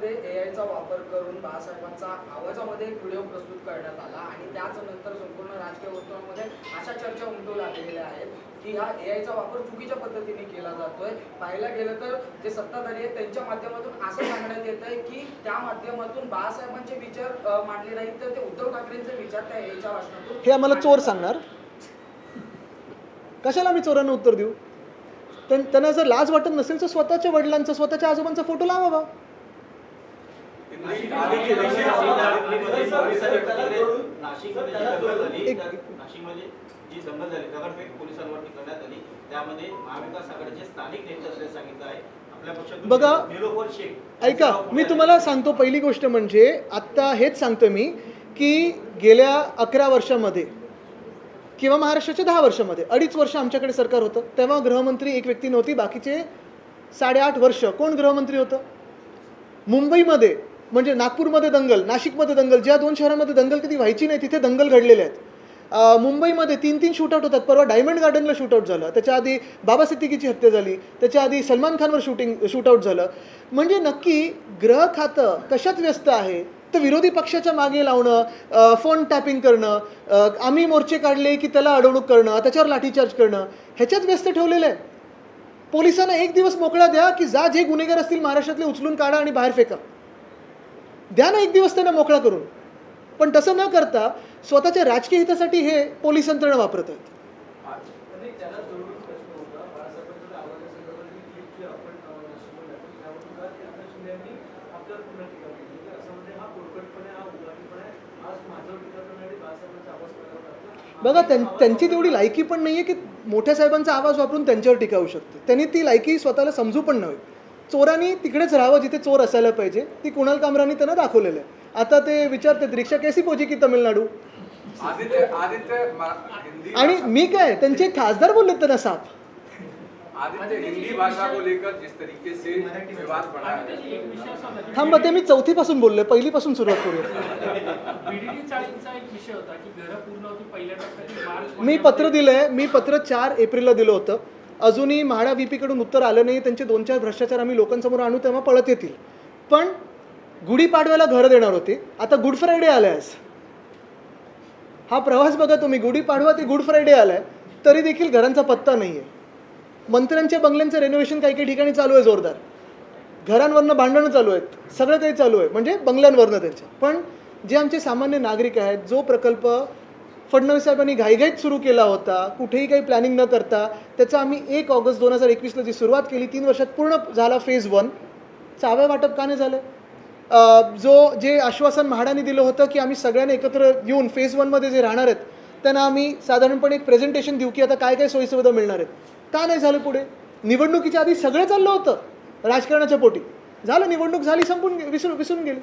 भाषणामध्ये एआयचा वापर करून बाळासाहेबांचा आवाजामध्ये एक व्हिडिओ प्रस्तुत करण्यात आला आणि त्याच नंतर संपूर्ण राजकीय वर्तुळामध्ये अशा चर्चा उमटू लागलेल्या आहेत की हा एआयचा वापर चुकीच्या पद्धतीने केला जातोय. पाहायला गेलं तर जे सत्ताधारी आहेत त्यांच्या माध्यमातून असं सांगण्यात येत आहे की त्या माध्यमातून बाळासाहेबांचे विचार मांडले नाहीत. तर ते उद्धव ठाकरेंचे विचार त्या एआयच्या भाषणातून हे आम्हाला चोर सांगणार? कशाला आम्ही चोरांना उत्तर देऊ? त्यां- त्यांना जर लाज वाटत नसेल तर स्वतःच्या वडिलांचा स्वतःच्या आजोबांचा फोटो लावा बा. नाशिकमध्ये जी दंगल झाली. एक- त्या नाशिकमध्ये जी दंगल झाली दगडफेक पोलिसांवरती करण्यात आली. त्यामध्ये महाविकास आघाडीचे स्थानिक नेते असल्याचे सांगितलं आहे. आपल्या पक्षातून बघा, ऐका मी तुम्हाला. सांगतो पहिली गोष्ट म्हणजे आत्ता हेच सांगतो मी की गेल्या अकरा वर्षामध्ये किंवा महाराष्ट्राच्या दहा वर्षामध्ये अडीच वर्ष आमच्याकडे सरकार होतं तेव्हा गृहमंत्री एक व्यक्ती नव्हती बाकीचे साडेआठ वर्ष. कोण गृहमंत्री होतं? मुंबईमध्ये म्हणजे नागपूरमध्ये दंगल नाशिकमध्ये दंगल ज्या दोन शहरांमध्ये दंगल कधी व्हायची नाही तिथे दंगल घडलेले आहेत. मुंबईमध्ये तीन तीन शूटआउट होतात. परवा डायमंड गार्डनला शूटआउट झालं. त्याच्या आधी बाबा सिद्दीकीची हत्या झाली. त्याच्या आधी सलमान खानवर शूटिंग शूटआउट झालं. म्हणजे नक्की ग्रह खातं कशात व्यस्त आहे? तर विरोधी पक्षाच्या मागे लावणं फोन टॅपिंग करणं आम्ही मोर्चे काढले की त्याला अडवणूक करणं त्याच्यावर लाठीचार्ज करणं ह्याच्यात व्यस्त ठेवलेलं आहे. पोलिसांना एक दिवस मोकळा द्या की जा जे गुन्हेगार असतील महाराष्ट्रातले उचलून काढा आणि बाहेर फेका. द्या ना एक दिवस त्यांना मोकळा करून. पण तसं न करता स्वतःच्या राजकीय हितासाठी हे पोलीस यंत्रणा वापरत आहेत बघा त्यां त्यांची तेवढी लायकी पण नाही आहे की मोठ्या साहेबांचा आवाज वापरून त्यांच्यावर टिकावू शकते. त्यांनी ती लायकी स्वतःला समजू पण नव्हे चोरांनी तिकडेच राहावं जिथे चोर असायला पाहिजे. ती कुणाल कामरानी त्यांना दाखवलेलं आहे. आता ते विचारतात रिक्षा कैसी पोची की तमिळनाडू? आदित्य आदित्य मा- हिंदी आणि मी काय त्यांचे खासदार बोलले त्यांना साप आदित्य हिंदी भाषा को लेकर जिस तरीके से विवाद बढ़ा एक विषय असा होता की थांबा ते मी चौथीपासून बोललोय पहिलीपासून सुरुवात करूया. बीडीडी चाळींचा एक विषय होता की घरं पूर्ण होती पहिल्या टप्प्यातील मार्च मी पत्र दिलंय मी पत्र चार एप्रिलला दिलं होतं. अजूनही म्हाडा व्ही पीकडून उत्तर आलं नाही त्यांचे दोन चार भ्रष्टाचार आम्ही लोकांसमोर आणू तेव्हा पळत येतील. पण गुढीपाडव्याला घरं देणार होते. आता गुड फ्रायडे आल्यास हा प्रवास बघा तुम्ही गुढीपाडवा ते गुड फ्रायडे आलाय. तरी देखील घरांचा पत्ता नाही आहे मंत्र्यांच्या बंगल्यांचं रेनोव्हेशन काही काही ठिकाणी चालू आहे जोरदार. घरांवरनं भांडणं चालू आहेत. सगळं काही चालू आहे. म्हणजे बंगल्यांवरनं त्यांच्या पण जे आमचे सामान्य नागरिक आहेत जो प्रकल्प फडणवीस साहेबांनी घाईघाईत सुरू केला होता कुठेही काही प्लॅनिंग न करता त्याचा आम्ही एक ऑगस्ट दोन हजार एकवीसला जी सुरुवात केली तीन वर्षात पूर्ण झाला फेज वन चाव्या वाटप का नाही झालं जो जे आश्वासन म्हाडाने दिलं होतं की आम्ही सगळ्यांना एकत्र येऊन फेज वनमध्ये जे राहणार आहेत त्यांना आम्ही साधारणपणे एक प्रेझेंटेशन देऊ की आता काय काय सोयीसुविधा मिळणार आहेत. का नाही झालं पुढे? निवडणुकीच्या आधी सगळं चाललं होतं राजकारणाच्या पोटी. झालं निवडणूक झाली संपून विसरून विसरून गेली.